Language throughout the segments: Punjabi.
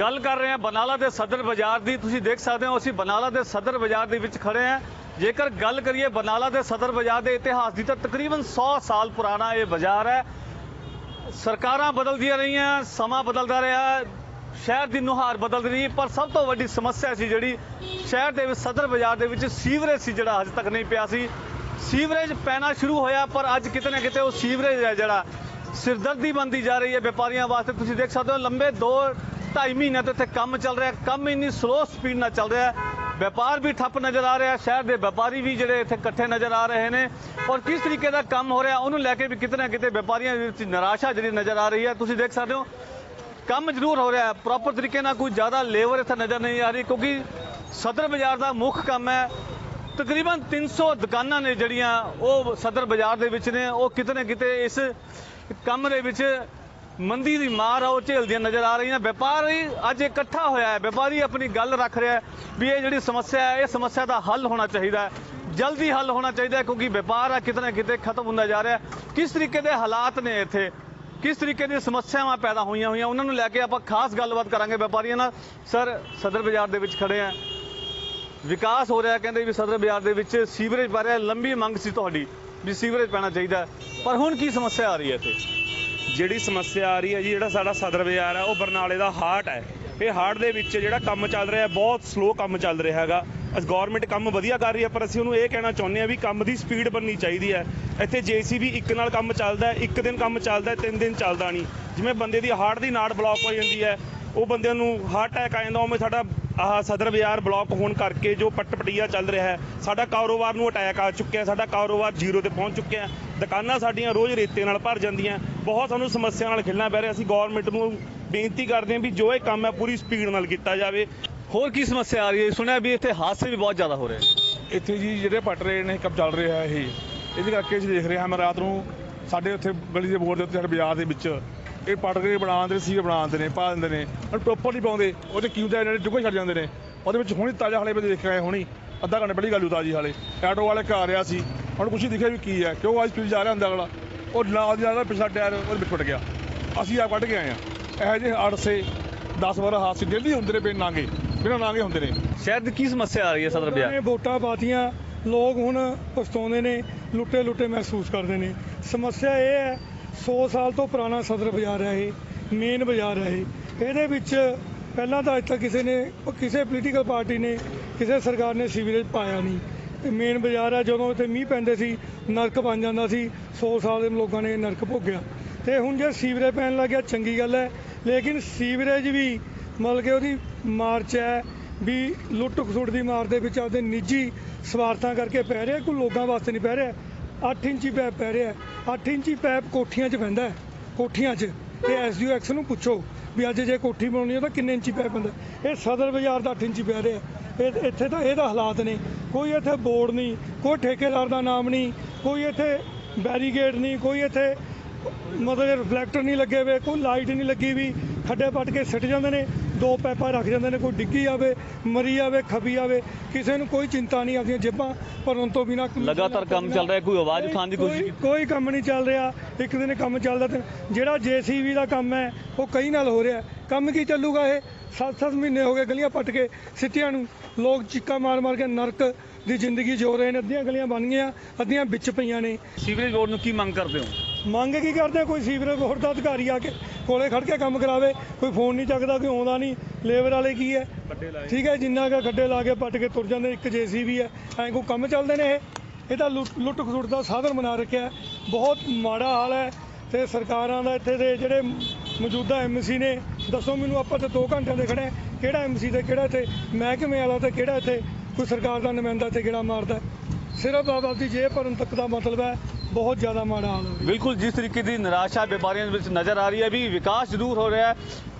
ਗੱਲ ਕਰ ਰਹੇ ਹਾਂ ਬਨਾਲਾ ਦੇ ਸਦਰ ਬਾਜ਼ਾਰ ਦੀ। ਤੁਸੀਂ ਦੇਖ ਸਕਦੇ ਹੋ, ਅਸੀਂ ਬਨਾਲਾ ਦੇ ਸਦਰ ਬਾਜ਼ਾਰ ਦੇ ਵਿੱਚ ਖੜੇ ਹਾਂ। ਜੇਕਰ ਗੱਲ ਕਰੀਏ ਬਨਾਲਾ ਦੇ ਸਦਰ ਬਾਜ਼ਾਰ ਦੇ ਇਤਿਹਾਸ ਦੀ ਤਾਂ ਤਕਰੀਬਨ 100 ਸਾਲ ਪੁਰਾਣਾ ਇਹ ਬਾਜ਼ਾਰ ਹੈ। ਸਰਕਾਰਾਂ ਬਦਲਦੀਆਂ ਰਹੀਆਂ, ਸਮਾਂ ਬਦਲਦਾ ਰਿਹਾ, ਸ਼ਹਿਰ ਦੀ ਨੁਹਾਰ ਬਦਲ ਰਹੀ, ਪਰ ਸਭ ਤੋਂ ਵੱਡੀ ਸਮੱਸਿਆ ਸੀ ਜਿਹੜੀ ਸ਼ਹਿਰ ਦੇ ਵਿੱਚ, ਸਦਰ ਬਾਜ਼ਾਰ ਦੇ ਵਿੱਚ ਸੀਵਰੇਜ ਸੀ ਜਿਹੜਾ ਹਜੇ ਤੱਕ ਨਹੀਂ ਪਿਆ ਸੀ। ਸੀਵਰੇਜ ਪੈਣਾ ਸ਼ੁਰੂ ਹੋਇਆ, ਪਰ ਅੱਜ ਕਿਤੇ ਨਾ ਕਿਤੇ ਉਹ ਸੀਵਰੇਜ ਹੈ ਜਿਹੜਾ ਸਿਰਦਰਦੀ ਬਣਦੀ ਜਾ ਰਹੀ ਹੈ ਵਪਾਰੀਆਂ ਵਾਸਤੇ। ਤੁਸੀਂ ਦੇਖ ਸਕਦੇ ਹੋ, ਲੰਬੇ ਦੋ 2.5 ਮਹੀਨਿਆਂ ਤੋਂ ਇੱਥੇ ਕੰਮ ਚੱਲ ਰਿਹਾ, ਕੰਮ ਇੰਨੀ ਸਲੋ ਸਪੀਡ ਨਾਲ ਚੱਲ ਰਿਹਾ। ਵਪਾਰ ਵੀ ਠੱਪ ਨਜ਼ਰ ਆ ਰਿਹਾ, ਸ਼ਹਿਰ ਦੇ ਵਪਾਰੀ ਵੀ ਜਿਹੜੇ ਇੱਥੇ ਇਕੱਠੇ ਨਜ਼ਰ ਆ ਰਹੇ ਨੇ। ਔਰ ਕਿਸ ਤਰੀਕੇ ਦਾ ਕੰਮ ਹੋ ਰਿਹਾ, ਉਹਨੂੰ ਲੈ ਕੇ ਵੀ ਕਿਤੇ ਨਾ ਕਿਤੇ ਵਪਾਰੀਆਂ ਦੇ ਵਿੱਚ ਨਿਰਾਸ਼ਾ ਜਿਹੜੀ ਨਜ਼ਰ ਆ ਰਹੀ ਹੈ। ਤੁਸੀਂ ਦੇਖ ਸਕਦੇ ਹੋ, ਕੰਮ ਜ਼ਰੂਰ ਹੋ ਰਿਹਾ ਹੈ। ਪ੍ਰੋਪਰ ਤਰੀਕੇ ਨਾਲ ਕੋਈ ਜ਼ਿਆਦਾ ਲੇਬਰ ਇੱਥੇ ਨਜ਼ਰ ਨਹੀਂ ਆ ਰਹੀ, ਕਿਉਂਕਿ ਸਦਰ ਬਾਜ਼ਾਰ ਦਾ ਮੁੱਖ ਕੰਮ ਹੈ। ਤਕਰੀਬਨ 300 ਦੁਕਾਨਾਂ ਨੇ ਜਿਹੜੀਆਂ ਉਹ ਸਦਰ ਬਾਜ਼ਾਰ ਦੇ ਵਿੱਚ ਨੇ, ਉਹ ਕਿਤੇ ਨਾ ਕਿਤੇ ਇਸ ਕੰਮ ਦੇ ਵਿੱਚ ਮੰਦੀ ਦੀ ਮਾਰ ਆ, ਉਹ ਝੇਲਦੀਆਂ ਨਜ਼ਰ ਆ ਰਹੀਆਂ। ਵਪਾਰੀ ਅੱਜ ਇਕੱਠਾ ਹੋਇਆ ਹੈ। ਵਪਾਰੀ ਆਪਣੀ ਗੱਲ ਰੱਖ ਰਿਹਾ ਹੈ ਵੀ ਇਹ ਜਿਹੜੀ ਸਮੱਸਿਆ ਹੈ, ਇਹ ਸਮੱਸਿਆ ਦਾ ਹੱਲ ਹੋਣਾ ਚਾਹੀਦਾ ਹੈ। ਜਲਦੀ ਹੱਲ ਹੋਣਾ ਚਾਹੀਦਾ ਕਿਉਂਕਿ ਵਪਾਰ ਆ, ਕਿਤੇ ਨਾ ਕਿਤੇ ਖਤਮ ਹੁੰਦਾ ਜਾ ਰਿਹਾ ਕਿਸ ਤਰੀਕੇ ਦੇ ਹਾਲਾਤ ਨੇ ਇੱਥੇ? ਕਿਸ ਤਰੀਕੇ ਦੀਆਂ ਸਮੱਸਿਆਵਾਂ ਪੈਦਾ ਹੋਈਆਂ ਹੋਈਆਂ? ਉਹਨਾਂ ਨੂੰ ਲੈ ਕੇ ਆਪਾਂ ਖਾਸ ਗੱਲਬਾਤ ਕਰਾਂਗੇ ਵਪਾਰੀਆਂ ਨਾਲ। ਸਰ, ਸਦਰ ਬਾਜ਼ਾਰ ਦੇ ਵਿੱਚ ਖੜੇ ਆ। ਵਿਕਾਸ ਹੋ ਰਿਹਾ ਕਹਿੰਦੇ ਵੀ ਸਦਰ ਬਾਜ਼ਾਰ ਦੇ ਵਿੱਚ ਸੀਵਰੇਜ ਪੈ ਰਿਹਾ ਲੰਬੀ ਮੰਗ ਸੀ ਤੁਹਾਡੀ ਵੀ ਸੀਵਰੇਜ ਪੈਣਾ ਚਾਹੀਦਾ ਪਰ ਹੁਣ ਕੀ ਸਮੱਸਿਆ ਆ ਰਹੀ ਹੈ ਇੱਥੇ? ਜਿਹੜੀ ਸਮੱਸਿਆ ਆ ਰਹੀ ਹੈ ਜੀ, ਜਿਹੜਾ ਸਾਡਾ ਸਦਰ ਬਾਜ਼ਾਰ ਹੈ, ਉਹ ਬਰਨਾਲੇ ਦਾ ਹਾਰਟ ਹੈ। ਇਹ ਹਾਰਟ ਦੇ ਵਿੱਚ ਜਿਹੜਾ ਕੰਮ ਚੱਲ ਰਿਹਾ, ਬਹੁਤ ਸਲੋ ਕੰਮ ਚੱਲ ਰਿਹਾ ਹੈਗਾ। ਅਸ ਗਵਰਨਮੈਂਟ ਕੰਮ ਵਧੀਆ ਕਰ ਰਹੀ ਹੈ, ਪਰ ਅਸੀਂ ਉਹਨੂੰ ਇਹ ਕਹਿਣਾ ਚਾਹੁੰਦੇ ਹਾਂ ਵੀ ਕੰਮ ਦੀ ਸਪੀਡ ਬਣਨੀ ਚਾਹੀਦੀ ਹੈ। ਇੱਥੇ ਜੀਸੀਬੀ ਇੱਕ ਨਾਲ ਕੰਮ ਚੱਲਦਾ ਇੱਕ ਦਿਨ ਕੰਮ ਚੱਲਦਾ ਤਿੰਨ ਦਿਨ ਚੱਲਦਾ ਨਹੀਂ। ਜਿਵੇਂ ਬੰਦੇ ਦੀ ਹਾਰਟ ਦੀ ਨਾੜ ਬਲੌਕ ਹੋ ਜਾਂਦੀ ਹੈ, ਉਹ ਬੰਦਿਆਂ ਨੂੰ ਹਾਰਟ ਅਟੈਕ ਆ ਜਾਂਦਾ, ਉਵੇਂ ਸਾਡਾ ਆਹ ਸਦਰ ਬਾਜ਼ਾਰ ਬਲੌਕ ਹੋਣ ਕਰਕੇ ਜੋ ਪਟਪਟੀਆ ਚੱਲ ਰਿਹਾ ਹੈ ਸਾਡਾ ਕਾਰੋਬਾਰ ਨੂੰ ਅਟੈਕ ਆ ਚੁੱਕਿਆ ਸਾਡਾ ਕਾਰੋਬਾਰ ਜ਼ੀਰੋ ਤੇ ਪਹੁੰਚ ਚੁੱਕਿਆ ਦੁਕਾਨਾਂ ਸਾਡੀਆਂ ਰੋਜ਼ ਰੇਤੇ ਨਾਲ ਭਰ ਜਾਂਦੀਆਂ ਬਹੁਤ ਸਾਨੂੰ ਸਮੱਸਿਆ ਨਾਲ ਖੇਲਣਾ ਪੈ ਰਿਹਾ। ਅਸੀਂ ਗਵਰਨਮੈਂਟ ਨੂੰ ਬੇਨਤੀ ਕਰਦੇ ਹਾਂ ਵੀ ਜੋ ਇਹ ਕੰਮ ਹੈ ਪੂਰੀ ਸਪੀਡ ਨਾਲ ਕੀਤਾ ਜਾਵੇ। ਹੋਰ ਕੀ ਸਮੱਸਿਆ ਆ ਰਹੀ ਹੈ? ਸੁਣਿਆ ਵੀ ਇੱਥੇ ਹਾਦਸੇ ਵੀ ਬਹੁਤ ਜ਼ਿਆਦਾ ਹੋ ਰਹੇ ਇੱਥੇ ਜੀ ਜਿਹੜੇ ਪਟ ਰਹੇ ਨੇ ਕੰਮ ਚੱਲ ਰਿਹਾ ਇਹ। ਇਹਦੇ ਕਰਕੇ ਅਸੀਂ ਦੇਖ ਰਹੇ ਹਾਂ ਮੈਂ ਰਾਤ ਨੂੰ ਸਾਡੇ ਉੱਥੇ ਗਲੀ ਦੇ ਬੋਰਡ ਦੇ ਉੱਤੇ ਸਾਡੇ ਬਾਜ਼ਾਰ ਦੇ ਵਿੱਚ ਇਹ ਪਟ ਕੇ ਬਣਾ ਦਿੰਦੇ ਸੀ ਬਣਾ ਦਿੰਦੇ ਨੇ ਪਾ ਦਿੰਦੇ ਨੇ। ਹੁਣ ਟੋਪਰ ਨਹੀਂ ਪਾਉਂਦੇ। ਉਹਦੇ ਕਿਉਂ ਦਾ ਇਹਨਾਂ ਦੇ ਡੁੱਗੇ ਛੱਡ ਜਾਂਦੇ ਨੇ। ਉਹਦੇ ਵਿੱਚ ਹੁਣੀ ਤਾਜ਼ਾ ਹਲੇ ਮੈਂ ਦੇਖ ਆਇਆ ਹੁਣੀ। ਅੱਧਾ ਘੰਟੇ ਪਹਿਲੀ ਗੱਲ ਉਤਾ ਜੀ ਹਾਲੇ। ਆਟੋ ਵਾਲੇ ਘਰ ਆ ਰਿਹਾ ਸੀ। ਹੁਣ ਕੁਛ ਨਹੀਂ ਦਿਖਿਆ ਵੀ ਕੀ ਹੈ। ਕਿਉਂ ਅੱਜ ਸਪੀਡ ਜਾ ਰਿਹਾ ਹੁੰਦਾ ਅਗਲਾ ਉਹ ਨਾਲ ਦੀ ਨਾਲ ਪਿਛਲਾ ਟਾਇਰ ਉਹਦੇ ਵਿੱਚ ਫਟ ਗਿਆ। ਅਸੀਂ ਆ ਕੱਢ ਕੇ ਆਏ ਆ ਇਹੋ ਜਿਹੇ ਹਾਦਸੇ 10 ਵਾਰ ਹਾਦਸੇ ਡੇਲੀ ਹੁੰਦੇ ਨੇ ਬਿਨ ਨਾਂਗੇ। ਬਿਨਾਂ ਨਾਂਗੇ ਹੁੰਦੇ ਨੇ। ਸ਼ਹਿਰ ਦੀ ਕੀ ਸਮੱਸਿਆ ਆ ਰਹੀ ਹੈ ਸਦਰ ਨੇ ਵੋਟਾਂ ਪਾਤੀਆਂ। ਲੋਕ ਹੁਣ ਪਛਤਾਉਂਦੇ ਨੇ ਲੁੱਟੇ ਲੁੱਟੇ ਮਹਿਸੂਸ ਕਰਦੇ ਨੇ। ਸਮੱਸਿਆ ਇਹ ਹੈ 100 ਸਾਲ ਤੋਂ ਪੁਰਾਣਾ ਸਦਰ ਬਾਜ਼ਾਰ ਹੈ ਇਹ, ਮੇਨ ਬਾਜ਼ਾਰ ਹੈ ਇਹ। ਇਹਦੇ ਵਿੱਚ ਪਹਿਲਾਂ ਤਾਂ ਅੱਜ ਤੱਕ ਕਿਸੇ ਨੇ, ਕਿਸੇ ਪੋਲੀਟੀਕਲ ਪਾਰਟੀ ਨੇ, ਕਿਸੇ ਸਰਕਾਰ ਨੇ ਸੀਵਰੇਜ ਪਾਇਆ ਨਹੀਂ। ਮੇਨ ਬਾਜ਼ਾਰ ਹੈ ਜਦੋਂ ਇੱਥੇ ਮੀਂਹ ਪੈਂਦੇ ਸੀ, ਨਰਕ ਬਣ ਜਾਂਦਾ ਸੀ 100 ਸਾਲ ਦੇ ਲੋਕਾਂ ਨੇ ਨਰਕ ਭੋਗਿਆ। ਤੇ ਹੁਣ ਜੇ ਸੀਵਰੇਜ ਪੈਣ ਲੱਗਿਆ ਚੰਗੀ ਗੱਲ ਹੈ। ਲੇਕਿਨ ਸੀਵਰੇਜ ਵੀ ਮਤਲਬ ਕਿ ਉਹਦੀ ਮਾਰਚ ਹੈ, ਵੀ ਲੁੱਟ ਖਸੁੱਟ ਦੀ ਮਾਰ ਦੇ ਵਿੱਚ ਆਪਦੇ ਨਿੱਜੀ ਸਵਾਰਥਾਂ ਕਰਕੇ ਪੈ ਰਿਹਾ, ਕੋਈ ਲੋਕਾਂ ਵਾਸਤੇ ਨਹੀਂ ਪੈ ਰਿਹਾ। 8 ਇੰਚੀ ਪੈਪ ਪੈ ਰਿਹਾ 8 ਇੰਚੀ ਪੈਪ ਕੋਠੀਆਂ 'ਚ ਪੈਂਦਾ ਹੈ, ਕੋਠੀਆਂ 'ਚ। ਤੇ ਐਸਡੀਓ ਐਕਸ ਨੂੰ ਪੁੱਛੋ ਵੀ ਅੱਜ ਜੇ ਕੋਠੀ ਬਣਾਉਣੀ ਹੈ ਤਾਂ ਕਿੰਨੇ ਇੰਚੀ ਪੈਪ ਪੈਂਦਾ ਇਹ ਸਦਰ ਬਾਜ਼ਾਰ ਦਾ 8 ਇੰਚੀ ਪੈ ਰਿਹਾ ਇਹ ਇੱਥੇ ਤਾਂ ਇਹਦਾ ਹਾਲਾਤ ਨੇ। ਕੋਈ ਇੱਥੇ ਬੋਰਡ ਨਹੀਂ ਕੋਈ ਠੇਕੇਦਾਰ ਦਾ ਨਾਮ ਨਹੀਂ ਕੋਈ ਇੱਥੇ ਬੈਰੀਗੇਡ ਨਹੀਂ ਕੋਈ ਇੱਥੇ ਮਤਲਬ ਰਿਫਲੈਕਟਰ ਨਹੀਂ ਲੱਗੇ ਹੋਏ ਕੋਈ ਲਾਈਟ ਨਹੀਂ ਲੱਗੀ ਵੀ ਖੱਡੇ ਪੱਟ ਕੇ ਸਿੱਟ ਜਾਂਦੇ ਨੇ ਦੋ ਪੈਪਾਂ ਰੱਖ ਜਾਂਦੇ ਨੇ ਕੋਈ ਡਿੱਗੀ ਆਵੇ ਮਰੀ ਆਵੇ ਖਪੀ ਆਵੇ ਕਿਸੇ ਨੂੰ ਕੋਈ ਚਿੰਤਾ ਨਹੀਂ ਆਪਦੀਆਂ ਜੇਬਾਂ ਭਰਨ ਤੋਂ ਬਿਨਾ ਲਗਾਤਾਰ ਕੰਮ ਚੱਲ ਰਿਹਾ ਕੋਈ ਆਵਾਜ਼ ਉਠਾਉਣ ਦੀ ਕੋਸ਼ਿਸ਼ ਕੋਈ ਕੰਮ ਨਹੀਂ ਚੱਲ ਰਿਹਾ ਇੱਕ ਦਿਨ ਕੰਮ ਚੱਲਦਾ ਤੇ ਜਿਹੜਾ ਜੀਸੀਬੀ ਦਾ ਕੰਮ ਹੈ ਉਹ ਕਈ ਨਾਲ ਹੋ ਰਿਹਾ। ਕੰਮ ਕੀ ਚੱਲੂਗਾ ਇਹ? 7-7 ਮਹੀਨੇ ਹੋ ਗਏ ਗਲੀਆਂ ਪੱਟ ਕੇ ਸਿੱਟਿਆਂ ਨੂੰ। ਲੋਕ ਚੀਕਾਂ ਮਾਰ ਮਾਰ ਕੇ ਨਰਕ ਦੀ ਜ਼ਿੰਦਗੀ ਜੋ ਰਹੇ ਨੇ ਅੱਧੀਆਂ ਗਲੀਆਂ ਬਣ ਗਈਆਂ ਅੱਧੀਆਂ ਵਿੱਚ ਪਈਆਂ ਨੇ। ਸੀਵਰੇਜ ਬੋਰਡ ਨੂੰ ਕੀ ਮੰਗ ਕਰਦੇ ਹੋ? ਮੰਗ ਕੀ ਕਰਦੇ? ਕੋਈ ਸੀਵਰੇਜ ਬੋਰਡ ਦਾ ਅਧਿਕਾਰੀ ਆ ਕੇ ਕੋਲੇ ਖੜ ਕੇ ਕੰਮ ਕਰਾਵੇ ਕੋਈ ਫੋਨ ਨਹੀਂ ਚੱਕਦਾ ਕੋਈ ਆਉਂਦਾ ਨਹੀਂ ਲੇਬਰ ਵਾਲੇ ਕੀ ਹੈ ਠੀਕ ਹੈ ਜਿੰਨਾ ਕੁ ਗੱਡੇ ਲਾ ਕੇ ਪੱਟ ਕੇ ਤੁਰ ਜਾਂਦੇ ਇੱਕ ਜੇਸੀਬੀ ਹੈ ਐਂ ਕੋਈ ਕੰਮ ਚੱਲਦੇ ਨੇ ਇਹ ਇਹ ਤਾਂ ਲੁੱਟ ਖਸੁੱਟ ਦਾ ਸਾਧਨ ਬਣਾ ਰੱਖਿਆ। ਬਹੁਤ ਮਾੜਾ ਹਾਲ ਹੈ ਤੇ ਸਰਕਾਰਾਂ ਦਾ ਇੱਥੇ ਦੇ ਜਿਹੜੇ ਮੌਜੂਦਾ ਐਮਸੀ ਨੇ ਦੱਸੋ ਮੈਨੂੰ ਆਪਾਂ ਤੇ 2 ਘੰਟਿਆਂ ਦੇ ਖੜੇ। ਕਿਹੜਾ ਐਮਸੀ ਤੇ ਕਿਹੜਾ ਇੱਥੇ ਮਹਿਕਮੇ ਵਾਲਾ ਤੇ ਕਿਹੜਾ ਇੱਥੇ ਕੋਈ ਸਰਕਾਰ ਦਾ ਨੁਮਾਇੰਦਾ ਇੱਥੇ ਕਿਹੜਾ ਮਾਰਦਾ? ਸਿਰਫ ਆਪ ਦੀ ਜੇਬ ਭਰਨ ਤੱਕ ਦਾ ਮਤਲਬ ਹੈ ਬਹੁਤ ਜ਼ਿਆਦਾ ਮਾੜਾ ਹਾਲ ਹੈ ਬਿਲਕੁਲ ਜਿਸ ਤਰੀਕੇ ਦੀ ਨਿਰਾਸ਼ਾ ਵਪਾਰੀਆਂ ਵਿੱਚ ਨਜ਼ਰ ਆ ਰਹੀ ਹੈ, ਵੀ ਵਿਕਾਸ ਜ਼ਰੂਰ ਹੋ ਰਿਹਾ ਹੈ।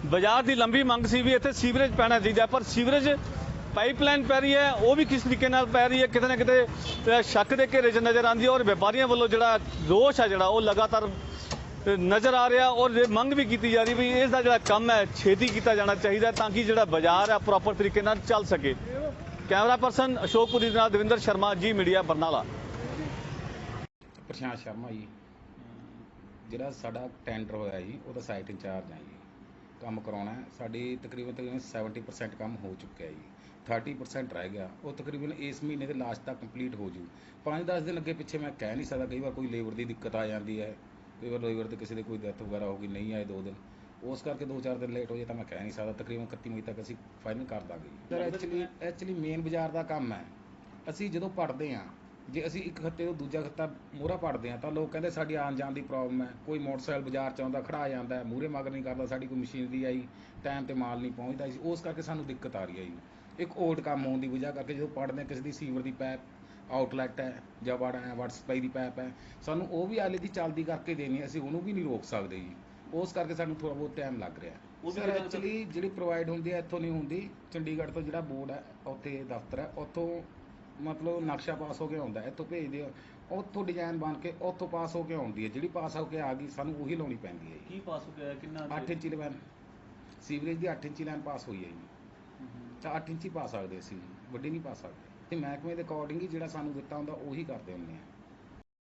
ਬਾਜ਼ਾਰ ਦੀ ਲੰਬੀ ਮੰਗ ਸੀ ਵੀ ਇੱਥੇ ਸੀਵਰੇਜ ਪੈਣਾ ਚਾਹੀਦਾ ਪਰ ਸੀਵਰੇਜ ਪਾਈਪਲਾਈਨ ਪੈ ਰਹੀ ਹੈ, ਉਹ ਵੀ ਕਿਸ ਤਰੀਕੇ ਨਾਲ ਪੈ ਰਹੀ ਹੈ, ਕਿਤੇ ਨਾ ਕਿਤੇ ਸ਼ੱਕ ਦੇ ਘੇਰੇ 'ਚ ਨਜ਼ਰ ਆਉਂਦੀ ਹੈ ਔਰ ਵਪਾਰੀਆਂ ਵੱਲੋਂ ਜਿਹੜਾ ਰੋਸ਼ ਹੈ, ਜਿਹੜਾ ਉਹ ਲਗਾਤਾਰ ਨਜ਼ਰ ਆ ਰਿਹਾ ਔਰ ਇਹ ਮੰਗ ਵੀ ਕੀਤੀ ਜਾ ਰਹੀ ਵੀ ਇਸ ਦਾ ਜਿਹੜਾ ਕੰਮ ਹੈ, ਛੇਤੀ ਕੀਤਾ ਜਾਣਾ ਚਾਹੀਦਾ ਤਾਂ ਕਿ ਜਿਹੜਾ ਬਾਜ਼ਾਰ ਹੈ ਪ੍ਰੋਪਰ ਤਰੀਕੇ ਨਾਲ ਚੱਲ ਸਕੇ। ਕੈਮਰਾ ਪਰਸਨ ਅਸ਼ੋਕਪੁਰੀ ਦੇ ਨਾਲ ਦਵਿੰਦਰ ਸ਼ਰਮਾ, ਜੀ ਮੀਡੀਆ ਬਰਨਾਲਾ। ਪ੍ਰਸ਼ਾਂਤ ਸ਼ਰਮਾ ਜੀ। ਜਿਹੜਾ ਸਾਡਾ ਟੈਂਡਰ ਹੋਇਆ ਜੀ ਉਹਦਾ ਸਾਈਟ ਇੰਚਾਰਜ ਆ ਜੀ। ਕੰਮ ਕਰਾਉਣਾ ਹੈ। ਸਾਡੀ ਤਕਰੀਬਨ ਤਕਰੀਬਨ 70% ਕੰਮ ਹੋ ਚੁੱਕਿਆ ਹੈ ਜੀ 30% ਰਹਿ ਗਿਆ। ਉਹ ਤਕਰੀਬਨ ਇਸ ਮਹੀਨੇ ਦੇ ਲਾਸਟ ਤੱਕ ਕੰਪਲੀਟ ਹੋ ਜੂ। 5-10 ਦਿਨ ਅੱਗੇ ਪਿੱਛੇ ਮੈਂ ਕਹਿ ਨਹੀਂ ਸਕਦਾ। ਕਈ ਵਾਰ ਕੋਈ ਲੇਬਰ ਦੀ ਦਿੱਕਤ ਆ ਜਾਂਦੀ ਹੈ। ਕਈ ਵਾਰ ਲੇਬਰ ਤੇ ਕਿਸੇ ਦੇ ਕੋਈ ਡੈਥ ਵਗੈਰਾ ਹੋ ਗਈ ਨਹੀਂ ਆਏ ਦੋ ਦਿਨ। ਉਸ ਕਰਕੇ 2-4 ਦਿਨ ਲੇਟ ਹੋ ਜਾਏ ਤਾਂ ਮੈਂ ਕਹਿ ਨਹੀਂ ਸਕਦਾ। ਤਕਰੀਬਨ 31 ਮਈ ਤੱਕ ਅਸੀਂ ਫਾਈਨਲ ਕਰ ਦਾਂਗੇ ਸਰ ਐਕਚੁਅਲੀ ਐਕਚੁਅਲੀ ਮੇਨ ਬਾਜ਼ਾਰ ਦਾ ਕੰਮ ਹੈ। ਅਸੀਂ ਜਦੋਂ ਪੜਦੇ ਹਾਂ ਜੇ ਅਸੀਂ ਇੱਕ ਖੱਤੇ ਤੋਂ ਦੂਜਾ ਖੱਤਾ ਮੋਹਰਾ ਪੜਦੇ ਹਾਂ ਤਾਂ ਲੋਕ ਕਹਿੰਦੇ ਸਾਡੀ ਆਉਣ ਜਾਣ ਦੀ ਪ੍ਰੋਬਲਮ ਹੈ। ਕੋਈ ਮੋਟਰਸਾਈਕਲ ਬਾਜ਼ਾਰ ਚ ਆਉਂਦਾ ਖੜਾ ਜਾਂਦਾ ਮੂਹਰੇ ਮਗਰ ਨਹੀਂ ਕਰਦਾ ਸਾਡੀ ਕੋਈ ਮਸ਼ੀਨਰੀ ਆਈ ਟਾਈਮ ਤੇ ਮਾਲ ਨਹੀਂ ਪਹੁੰਚਦਾ ਸੀ ਉਸ ਕਰਕੇ ਸਾਨੂੰ ਦਿੱਕਤ ਆ ਰਹੀ ਹੈ ਜੀ। ਇੱਕ ਓਟ ਕੰਮ ਹੋਣ ਦੀ ਵਜ੍ਹਾ ਕਰਕੇ ਜਦੋਂ ਪੜਦੇ ਕਿਸੇ ਦੀ ਸੀਵਰ ਦੀ ਪੈਪ ਆਊਟਲੈਟ ਹੈ ਜਾਂ ਵਾੜਾ ਹੈ ਵਾਟਰ ਸਪਲਾਈ ਦੀ ਪੈਪ ਹੈ ਸਾਨੂੰ ਉਹ ਵੀ ਆਲੇ ਦੀ ਚੱਲਦੀ ਕਰਕੇ ਦੇਣੀ ਅਸੀਂ ਉਹਨੂੰ ਵੀ ਨਹੀਂ ਰੋਕ ਸਕਦੇ ਜੀ। ਉਸ ਕਰਕੇ ਸਾਨੂੰ ਥੋੜਾ ਬਹੁਤ ਟਾਈਮ ਲੱਗ ਰਿਹਾ ਸਰ ਐਕਚੁਅਲੀ ਜਿਹੜੀ ਪ੍ਰੋਵਾਈਡ ਹੁੰਦੀ ਹੈ ਇੱਥੋਂ ਨਹੀਂ ਹੁੰਦੀ ਚੰਡੀਗੜ੍ਹ ਤੋਂ ਜਿਹੜਾ ਬੋਰਡ ਹੈ ਉੱਥੇ ਦਫ਼ਤਰ ਹੈ ਉੱਥੋਂ ਮਤਲਬ ਨਕਸ਼ਾ ਪਾਸ ਹੋ ਕੇ ਆਉਂਦਾ ਇੱਥੋਂ ਭੇਜਦੇ ਆ। ਉੱਥੋਂ ਡਿਜ਼ਾਈਨ ਬਣ ਕੇ ਉੱਥੋਂ ਪਾਸ ਹੋ ਕੇ ਆਉਂਦੀ ਹੈ। ਜਿਹੜੀ ਪਾਸ ਹੋ ਕੇ ਆ ਗਈ ਸਾਨੂੰ ਉਹੀ ਲਾਉਣੀ ਪੈਂਦੀ ਹੈ ਜੀ। ਕੀ ਪਾਸ ਹੋ ਗਿਆ ਕਿੰਨਾ 8 ਇੰਚੀ ਲਾਈਨ ਸੀਵਰੇਜ ਦੀ 8 ਇੰਚੀ ਲਾਈਨ ਪਾਸ ਹੋਈ ਹੈ ਜੀ। ਤਾਂ 8 ਇੰਚੀ ਪਾ ਸਕਦੇ ਅਸੀਂ ਵੱਡੀ ਨਹੀਂ ਪਾ ਸਕਦੇ। ਤੇ ਮਹਿਕਮੇ ਦੇ ਅਕੋਰਡਿੰਗ ਹੀ ਜਿਹੜਾ ਸਾਨੂੰ ਦਿੱਤਾ ਹੁੰਦਾ ਉਹੀ ਕਰਦੇ ਹੁੰਦੇ ਆ।